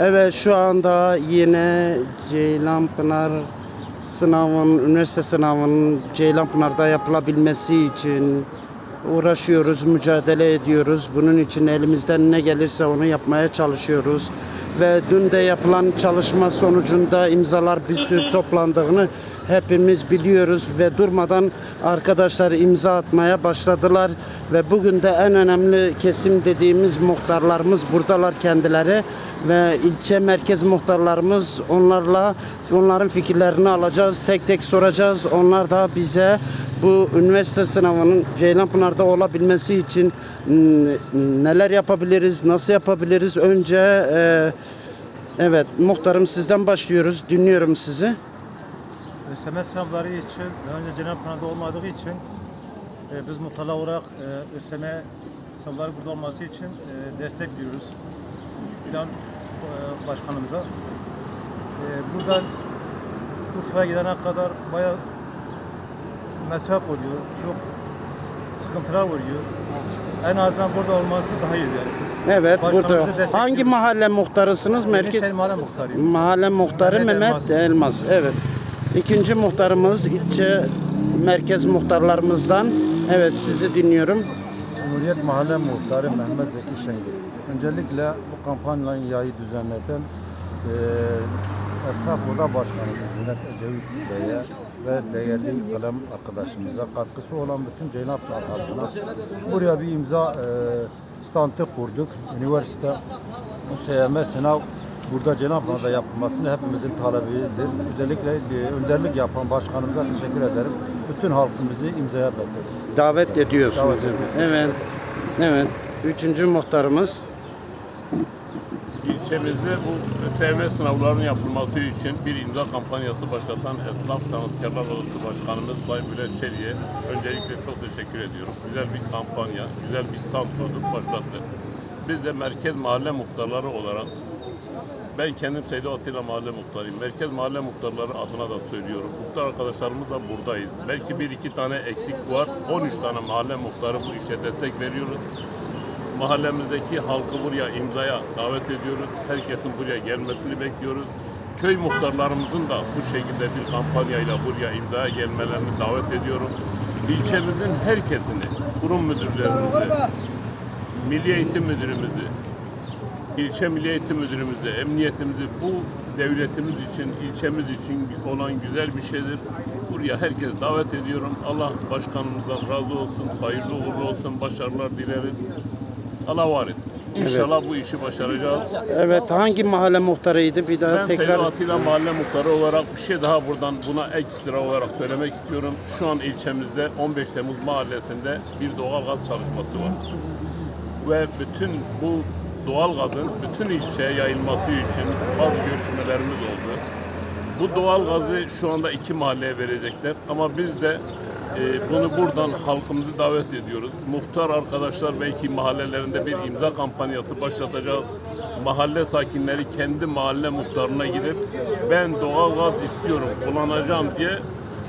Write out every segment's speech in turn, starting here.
Evet şu anda yine Ceylanpınar sınavın, üniversite sınavının Ceylanpınar'da yapılabilmesi için uğraşıyoruz, mücadele ediyoruz. Bunun için elimizden ne gelirse onu yapmaya çalışıyoruz. Ve dün de yapılan çalışma sonucunda imzalar bir sürü toplandığını hepimiz biliyoruz ve durmadan arkadaşlar imza atmaya başladılar ve bugün de en önemli kesim dediğimiz muhtarlarımız buradalar kendileri ve ilçe merkez muhtarlarımız onlarla onların fikirlerini alacağız. Tek tek soracağız. Onlar da bize bu üniversite sınavının Ceylanpınar'da olabilmesi için neler yapabiliriz, nasıl yapabiliriz? Önce e, evet muhtarım sizden başlıyoruz. Dinliyorum sizi. ÖSYM sınavları için daha önce Cenapınar'da olmadığı için e, biz muhtala olarak e, ÖSYM sınavları burada olması için e, destekliyoruz. İlan e, başkanımıza. E, buradan Urfa'ya gidene kadar bayağı mesaf oluyor. Çok sıkıntılar oluyor. En azından burada olması daha iyi yani. Evet burada. Hangi mahalle muhtarısınız? Merkez Mahalle Muhtarıyım. Mahalle muhtarı Mehmet Mehmet Elmas. Elmas. Evet. İkinci muhtarımız ilçe merkez muhtarlarımızdan. Evet sizi dinliyorum. Cumhuriyet Mahalle Muhtarı Mehmet Zeki Şengül. Öncelikle bu kampanyayı düzenleten e, Esnaf Oda Başkanımız Mehmet Ecevit Bey'e ve değerli kalem arkadaşımıza katkısı olan bütün Ceylanpınar halkına buraya bir imza e, standı kurduk. Üniversite bu SYM sınav burada Ceylanpınar'da yapılmasını hepimizin talebidir. Özellikle e, önderlik yapan başkanımıza teşekkür ederim. Bütün halkımızı imzaya bekleriz. Davet ediyorsunuz. Davet ediyoruz. Evet. Evet. Üçüncü muhtarımız. İlçemizde bu ÖSYM sınavlarının yapılması için bir imza kampanyası başlatan Esnaf Sanatkarlar Odası Başkanımız Sayın Bülent Çelik'e öncelikle çok teşekkür ediyorum. Güzel bir kampanya, güzel bir stand kurduk, başlattık. Biz de merkez mahalle muhtarları olarak ben kendim Seydi Atilla Mahalle Muhtarıyım. Merkez Mahalle Muhtarları adına da söylüyorum. Muhtar arkadaşlarımız da buradayız. Belki bir iki tane eksik var. 13 tane mahalle muhtarı bu işe destek veriyoruz mahallemizdeki halkı buraya imzaya davet ediyoruz. Herkesin buraya gelmesini bekliyoruz. Köy muhtarlarımızın da bu şekilde bir kampanyayla buraya imzaya gelmelerini davet ediyorum. İlçemizin herkesini, kurum müdürlerimizi, Milli Eğitim Müdürümüzü, ilçe Milli Eğitim Müdürümüzü, emniyetimizi bu devletimiz için, ilçemiz için olan güzel bir şeydir. Buraya herkesi davet ediyorum. Allah başkanımızdan razı olsun, hayırlı uğurlu olsun, başarılar dileriz. Allah var etsin. İnşallah bu işi başaracağız. Evet hangi mahalle muhtarıydı? Bir daha Ben tekrar. Seydi Atilla Mahalle Muhtarı olarak bir şey daha buradan buna ekstra olarak söylemek istiyorum. Şu an ilçemizde 15 Temmuz Mahallesi'nde bir doğalgaz çalışması var. Ve bütün bu doğalgazın bütün ilçeye yayılması için bazı görüşmelerimiz oldu. Bu doğalgazı şu anda iki mahalleye verecekler ama biz de e, bunu buradan halkımızı davet ediyoruz. Muhtar arkadaşlar belki mahallelerinde bir imza kampanyası başlatacağız. Mahalle sakinleri kendi mahalle muhtarına gidip ben doğalgaz istiyorum, kullanacağım diye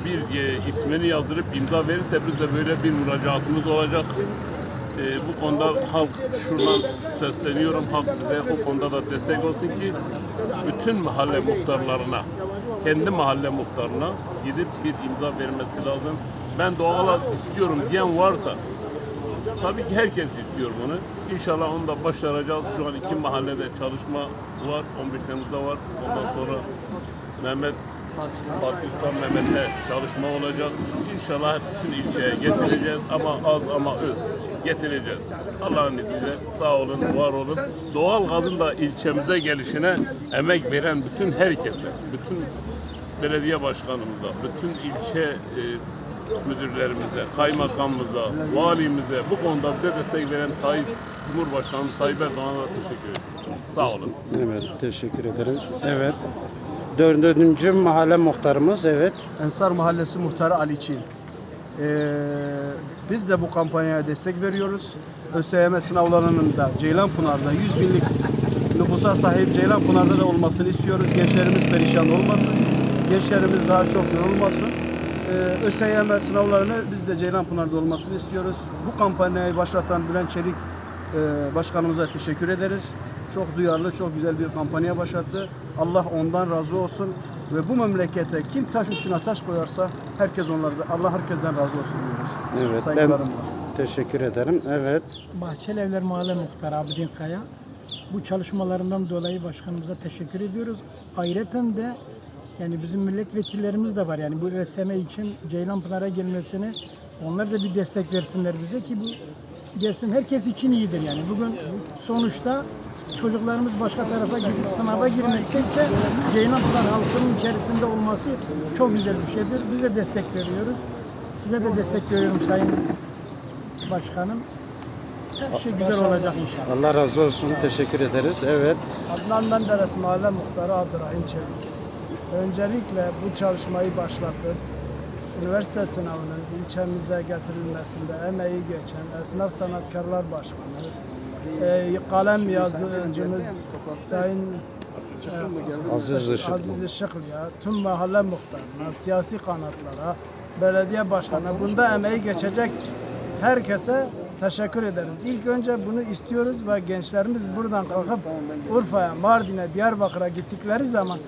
bir e, ismini yazdırıp imza verirse biz de böyle bir müracaatımız olacak. E, bu konuda halk şuradan sesleniyorum. Halk bize o konuda da destek olsun ki bütün mahalle muhtarlarına, kendi mahalle muhtarına gidip bir imza vermesi lazım. Ben doğal istiyorum diyen varsa tabii ki herkes istiyor bunu. İnşallah onu da başaracağız. Şu an iki mahallede çalışma var. 15 Temmuz'da var. Ondan sonra Mehmet Fatih Sultan Mehmet'te çalışma olacak. İnşallah bütün ilçeye getireceğiz ama az ama öz getireceğiz. Allah'ın izniyle sağ olun, var olun. Doğal gazın da ilçemize gelişine emek veren bütün herkese, bütün belediye başkanımıza, bütün ilçe e, müdürlerimize, kaymakamımıza, valimize, bu konuda bize destek veren Tayyip Cumhurbaşkanımız Tayyip Erdoğan'a teşekkür ederim. Sağ olun. Evet teşekkür ederiz. Evet. Dördüncü mahalle muhtarımız evet. Ensar Mahallesi Muhtarı Ali Çin. Ee, biz de bu kampanyaya destek veriyoruz. ÖSYM sınavlarının da Ceylanpınar'da 100 binlik nüfusa sahip Ceylanpınar'da da olmasını istiyoruz. Gençlerimiz perişan olmasın. Gençlerimiz daha çok yorulmasın. Ee, ÖSYM sınavlarını biz de Ceylanpınar'da olmasını istiyoruz. Bu kampanyayı başlatan Bülent Çelik e, başkanımıza teşekkür ederiz. Çok duyarlı, çok güzel bir kampanya başlattı. Allah ondan razı olsun ve bu memlekete kim taş üstüne taş koyarsa herkes onlardan Allah herkesten razı olsun diyoruz. Evet ben Saygılarım var. teşekkür ederim. Evet. Bahçelievler Mahalle Muhtarı Abidin Kaya. Bu çalışmalarından dolayı başkanımıza teşekkür ediyoruz. Ayrıca de yani bizim milletvekillerimiz de var. Yani bu ÖSM için Ceylanpınar'a gelmesini onlar da bir destek versinler bize ki bu gelsin herkes için iyidir yani. Bugün sonuçta çocuklarımız başka tarafa gidip sınava girmekse Ceylanpınar halkının içerisinde olması çok güzel bir şeydir. Biz de destek veriyoruz. Size de destek veriyorum Sayın Başkanım. Her şey güzel olacak inşallah. Allah razı olsun. Teşekkür ederiz. Evet. Adnan Menderes Mahalle Muhtarı Abdurrahim Çelik. Öncelikle bu çalışmayı başlattık. Üniversite sınavının ilçemize getirilmesinde emeği geçen Esnaf Sanatkarlar Başkanı, e, kalem yazıcımız Sayın e, Aziz Işıklı. Aziz Işıklı'ya, tüm mahalle muhtarına, siyasi kanatlara, belediye başkanına, bunda emeği geçecek herkese teşekkür ederiz. İlk önce bunu istiyoruz ve gençlerimiz buradan kalkıp Urfa'ya, Mardin'e, Diyarbakır'a gittikleri zaman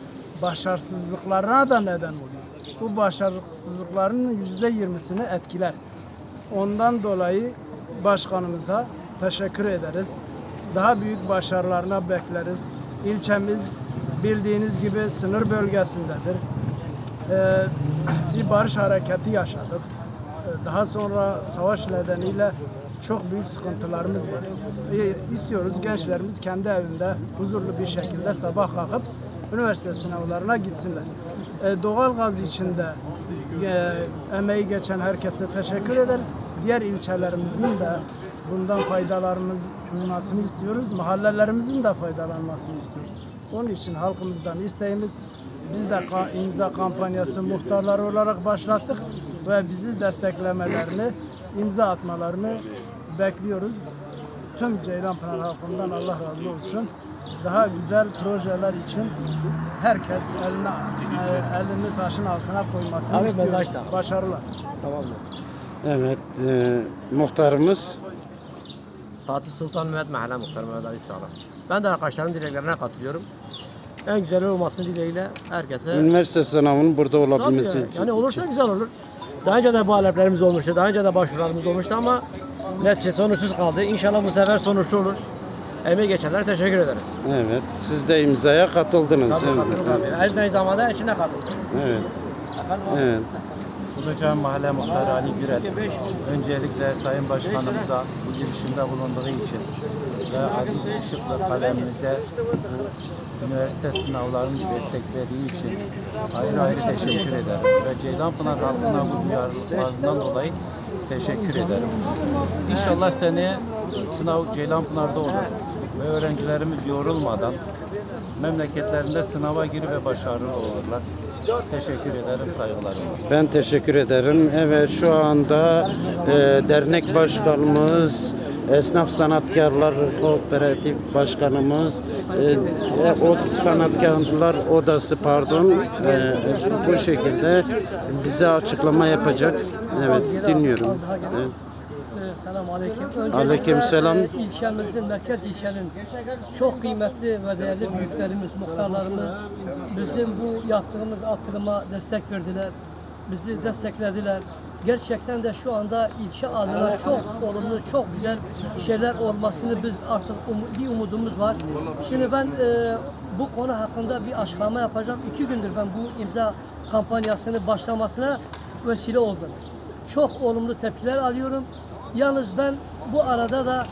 başarısızlıklarına da neden oluyor. Bu başarısızlıkların yüzde yirmisini etkiler. Ondan dolayı başkanımıza teşekkür ederiz. Daha büyük başarılarına bekleriz. İlçemiz bildiğiniz gibi sınır bölgesindedir. Ee, bir barış hareketi yaşadık. Ee, Daha sonra savaş nedeniyle çok büyük sıkıntılarımız var. Ee, İstiyoruz gençlerimiz kendi evinde huzurlu bir şekilde sabah kalkıp üniversite sınavlarına gitsinler. Ee, Doğal gaz içinde emeği geçen herkese teşekkür ederiz. Diğer ilçelerimizin de bundan faydalanmasını istiyoruz. Mahallelerimizin de faydalanmasını istiyoruz. Onun için halkımızdan isteğimiz biz de imza kampanyası muhtarları olarak başlattık ve bizi desteklemelerini, imza atmalarını bekliyoruz. Tüm Ceylanpınar halkından Allah razı olsun. Daha güzel projeler için herkes eline, elini taşın altına koymasını istiyoruz. Başarılar. Evet. e, muhtarımız Fatih Sultan Mehmet Mahalle Muhtarı Mehmet Ali Sağlam. Ben de arkadaşların dileklerine katılıyorum. En güzel olmasını dileğiyle herkese. üniversite sınavının burada Tabii olabilmesi yani, için. yani olursa güzel olur. Daha önce de bu taleplerimiz olmuştu. Daha önce de başvurularımız olmuştu ama netice sonuçsuz kaldı. İnşallah bu sefer sonuçlu olur. Emeği geçenlere teşekkür ederim. Evet. Siz de imzaya katıldınız. Tabii Evet. katılım tabii. Aynı zamanda içine katıldım. Evet. Efendim, Evet. Ulucan Mahalle Muhtarı Ali Gürel. Öncelikle Sayın Başkanımıza bu girişimde bulunduğu için ve Aziz Işıklı kalemimize bu üniversite sınavlarını desteklediği için ayrı ayrı teşekkür ederim. Ve Ceylanpınar halkına bu duyarlılıklarından dolayı teşekkür ederim. İnşallah seneye sınav Ceylanpınar'da olur ve öğrencilerimiz yorulmadan memleketlerinde sınava girip ve başarılı olurlar. Teşekkür ederim, saygılarım. Ben teşekkür ederim. Evet şu anda e, dernek başkanımız, Esnaf Sanatkarlar Kooperatif Başkanımız, e, o sanatkarlar odası pardon e, bu şekilde bize açıklama yapacak. Evet dinliyorum. Evet. Selamun Aleyküm. Öncelikle Aleykümselam. e, ilçemizin, merkez ilçenin çok kıymetli ve değerli büyüklerimiz, muhtarlarımız bizim bu yaptığımız atılıma destek verdiler. Bizi desteklediler. Gerçekten de şu anda ilçe adına çok olumlu, çok güzel şeyler olmasını biz artık um- bir umudumuz var. Şimdi ben e, bu konu hakkında bir açıklama yapacağım. İki gündür ben bu imza kampanyasını başlamasına vesile oldum. Çok olumlu tepkiler alıyorum. Yalnız ben bu arada da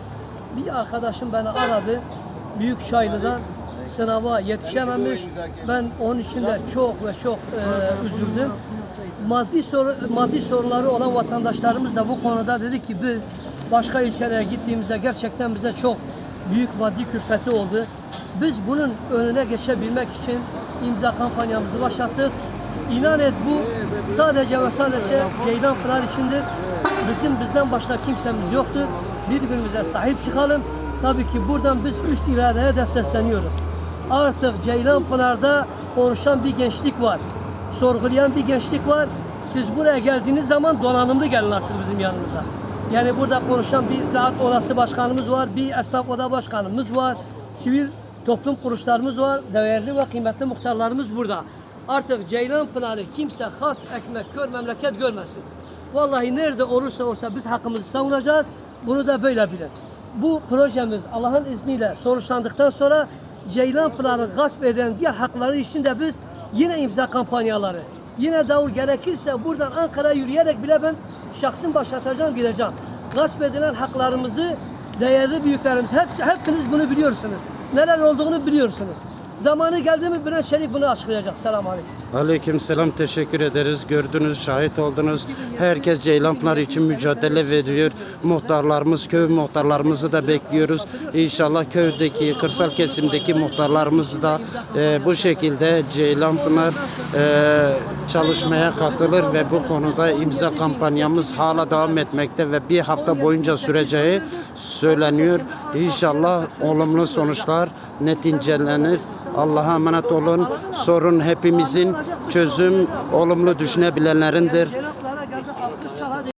bir arkadaşım beni aradı. Büyük Çaylı'dan sınava yetişememiş. Ben onun için de çok ve çok e, üzüldüm. Maddi soru, maddi sorunları olan vatandaşlarımız da bu konuda dedi ki biz başka ilçelere gittiğimizde gerçekten bize çok büyük maddi külfeti oldu. Biz bunun önüne geçebilmek için imza kampanyamızı başlattık. İnan et bu sadece ve sadece Ceylan Pınar içindir. Bizim bizden başka kimsemiz yoktur. Birbirimize sahip çıkalım. Tabii ki buradan biz üst iradeye de sesleniyoruz. Artık Ceylan Pınar'da konuşan bir gençlik var. Sorgulayan bir gençlik var. Siz buraya geldiğiniz zaman donanımlı gelin artık bizim yanımıza. Yani burada konuşan bir islahat odası başkanımız var, bir esnaf oda başkanımız var, sivil toplum kuruluşlarımız var, değerli ve kıymetli muhtarlarımız burada. Artık Ceylan Pınarı kimse has ekmek kör memleket görmesin. Vallahi nerede olursa olsa biz hakkımızı savunacağız. Bunu da böyle bilin. Bu projemiz Allah'ın izniyle sonuçlandıktan sonra Ceylan Pınarı gasp eden diğer hakları için de biz yine imza kampanyaları, yine davul gerekirse buradan Ankara yürüyerek bile ben şahsım başlatacağım gideceğim. Gasp edilen haklarımızı değerli büyüklerimiz hepsi, hepiniz bunu biliyorsunuz. Neler olduğunu biliyorsunuz. Zamanı geldi mi Bülent Çelik bunu açıklayacak. Selamun Aleyküm. Aleyküm selam teşekkür ederiz. Gördünüz, şahit oldunuz. Herkes Ceylanpınar için mücadele veriyor. Muhtarlarımız, köy muhtarlarımızı da bekliyoruz. İnşallah köydeki, kırsal kesimdeki muhtarlarımız da e, bu şekilde Ceylanpınar e, çalışmaya katılır ve bu konuda imza kampanyamız hala devam etmekte ve bir hafta boyunca süreceği söyleniyor. İnşallah olumlu sonuçlar neticelenir. Allah'a emanet olun. Sorun hepimizin çözüm olumlu düşünebilenlerindir.